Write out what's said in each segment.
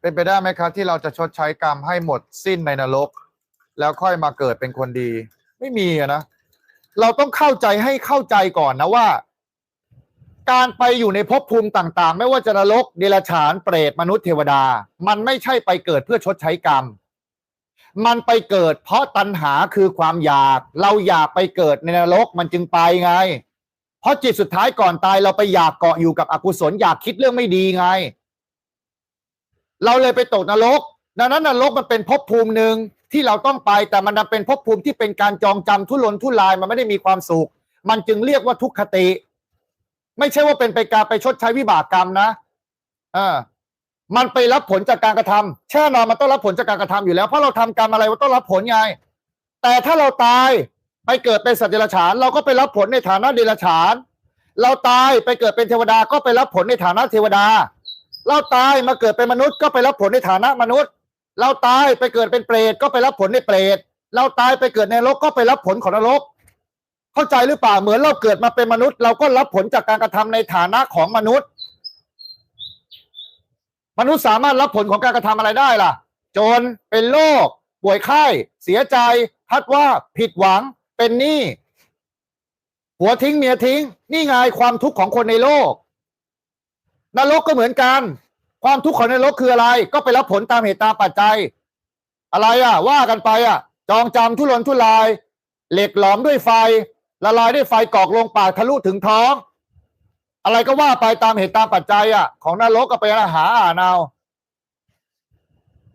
เป็นไปได้ไหมครับ ที่เราจะชดใช้กรรมให้หมดสิ้นในนรก แล้วค่อยมาเกิดเป็นคนดี ไม่มีนะ เราต้องเข้าใจให้เข้าใจก่อนนะว่า การไปอยู่ในภพภูมิต่าง ๆ ไม่ว่าจะนรกเดรัจฉานเปรตมนุษย์เทวดา มันไม่ใช่ไปเกิดเพื่อชดใช้กรรม มันไปเกิด เพราะตัณหาคือความอยาก เราอยากไปเกิดในนรกมันจึงไปไง เพราะจิตสุดท้ายก่อนตายเราไปอยากเกาะอยู่กับอกุศลอยากคิดเรื่องไม่ดีไง เราเลยไปตกนรก ดังนั้นนรกมันเป็นภพภูมิหนึ่งที่เราต้องไปแต่มันเป็นภพภูมิที่เป็นการจองจำทุรนทุรายมันไม่ได้มีความสุข มันจึงเรียกว่าทุกขติ ไม่ใช่ว่าเป็นไปการไปชดใช้วิบากกรรมนะเออมันไปรับผลจากการกระทำแน่นอนมันต้องรับผลจากการกระทำอยู่แล้วเพราะเราทำกรรมอะไรมันต้องรับผลไงแต่ถ้าเราตายไปเกิดเป็นสัตว์เดรัจฉาน เราก็ไปรับผลในฐานะเดรัจฉาน เราตายไปเกิดเป็นเทวดาก็ไปรับผลในฐานะเทวดา เราตายมาเกิดเป็นมนุษย์ก็ไปรับผลในฐานะมนุษย์ เราตายไปเกิดเป็นเปรตก็ไปรับผลในเปรต เราตายไปเกิดในนรกก็ไปรับผลของนรก เข้าใจหรือเปล่าเหมือนเราเกิดมาเป็นมนุษย์ เราก็รับผลจากการกระทำในฐานะของมนุษย์ มนุษย์สามารถรับผลของการกระทำอะไรได้ล่ะ จนเป็นโรคป่วยไข้เสียใจ พัดว่าผิดหวังเป็นหนี้หัวทิ้งเมียทิ้ง นี่ไงความทุกข์ของคนในโลก นรกก็เหมือนกัน ความทุกข์ของนรกคืออะไร ก็ไปรับผลตามเหตุตามปัจจัย อะไรอะ ว่ากันไปอะ จองจำทุรนทุราย เหล็กหลอมด้วยไฟ ละลายด้วยไฟกรอกลงปากทะลุถึงท้อง อะไรก็ว่าไปตามเหตุตามปัจจัยอะ ของนรกก็ไปหาอ่านเอา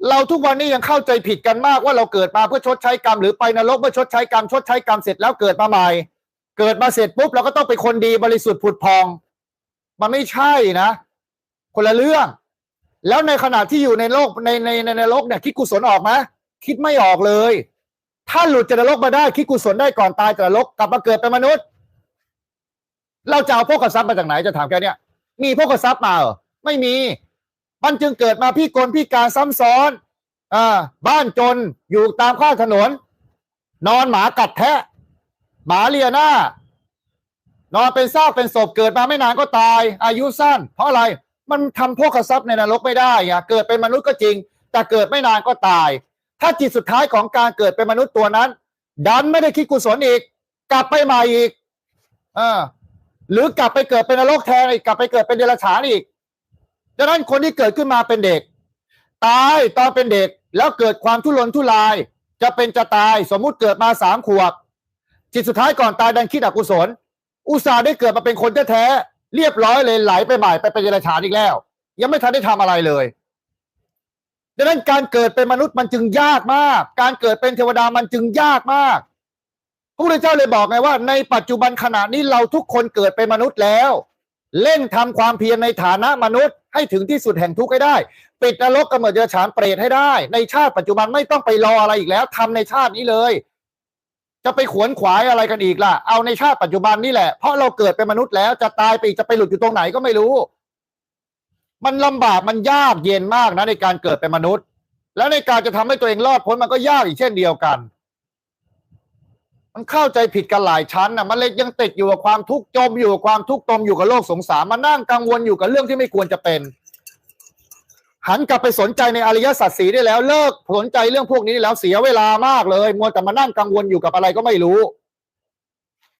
เราทุกวันนี้ยังเข้าใจผิดกันมากว่าเราเกิดมาเพื่อชดใช้กรรมหรือไปนรกเพื่อชดใช้กรรมชดใช้กรรมเสร็จแล้วเกิดมาใหม่ เกิดมาเสร็จปุ๊บเราก็ต้องเป็นคนดีบริสุทธิ์ผุดพอง มันไม่ใช่นะ คนละเรื่อง แล้วในขณะที่อยู่ในโลกในในในนรกเนี่ยคิดกุศลออกไหมคิดไม่ออกเลย ถ้าหลุดจากนรกมาได้คิดกุศลได้ก่อนตายจากนรกกลับมาเกิดเป็นมนุษย์ เราจะเอาพวกกระซับมาจากไหนจะถามแค่เนี้ยมีพวกกระซับมาเหรอไม่มี มันจึงเกิดมาพี่กลพี่การซ้ำซ้อนอ่าบ้านจนอยู่ตามข้างถนน นอนหมากัดแทะ หมาเลียหน้านอนเป็นซากเป็นศพเกิดมาไม่นานก็ตาย อายุสั้น เพราะอะไร มันทำพวกกระซับในนรกไม่ได้อะเกิดเป็นมนุษย์ก็จริง แต่เกิดไม่นานก็ตาย ถ้าจิตสุดท้ายของการเกิดเป็นมนุษย์ตัวนั้น ดันไม่ได้คิดกุศลอีก กลับไปใหม่อีกอ่าหรือกลับไปเกิดเป็นนรกแทนอีกกลับไปเกิดเป็นเดรัจฉานอีกดังนั้นคนที่เกิดขึ้นมาเป็นเด็ก ตายตอนเป็นเด็กแล้วเกิดความทุรนทุราย จะเป็นจะตายสมมุติเกิดมาสามขวบจิตสุดท้ายก่อนตายดันคิดอกุศล อุตส่าห์ได้เกิดมาเป็นคนแท้ๆ เรียบร้อยเลยไหลไปใหม่ไปเป็นเดรัจฉานอีกแล้ว ยังไม่ทันได้ทำอะไรเลย ดังนั้นการเกิดเป็นมนุษย์มันจึงยากมาก การเกิดเป็นเทวดามันจึงยากมากพระพุทธเจ้าเลยบอกไงว่า ในปัจจุบันขณะนี้เราทุกคนเกิดเป็นมนุษย์แล้วเล่นทำความเพียรในฐานะมนุษย์ ให้ถึงที่สุดแห่งทุกข์ให้ได้ ปิดนรกกำเนิดเดรัจฉานเปรตให้ได้ ในชาติปัจจุบันไม่ต้องไปรออะไรอีกแล้วทำในชาตินี้เลย จะไปขวนขวายอะไรกันอีกล่ะ เอาในชาติปัจจุบันนี่แหละ เพราะเราเกิดเป็นมนุษย์แล้วจะตายไปอีกจะไปหลุดอยู่ตรงไหนก็ไม่รู้ มันลำบากมันยากเย็นมากนะในการเกิดเป็นมนุษย์ แล้วในการจะทำให้ตัวเองรอดพ้นมันก็ยากอีกเช่นเดียวกัน มันเข้าใจผิดกันหลายชั้นนะมันเลยยังติดอยู่กับความทุกข์จมอยู่กับความทุกข์จมอยู่กับโลกสงสารมานั่งกังวลอยู่กับเรื่องที่ไม่ควรจะเป็น หันกลับไปสนใจในอริยสัจสีได้แล้ว เลิกสนใจเรื่องพวกนี้แล้วเสียเวลามากเลย มัวแต่มานั่งกังวลอยู่กับอะไรก็ไม่รู้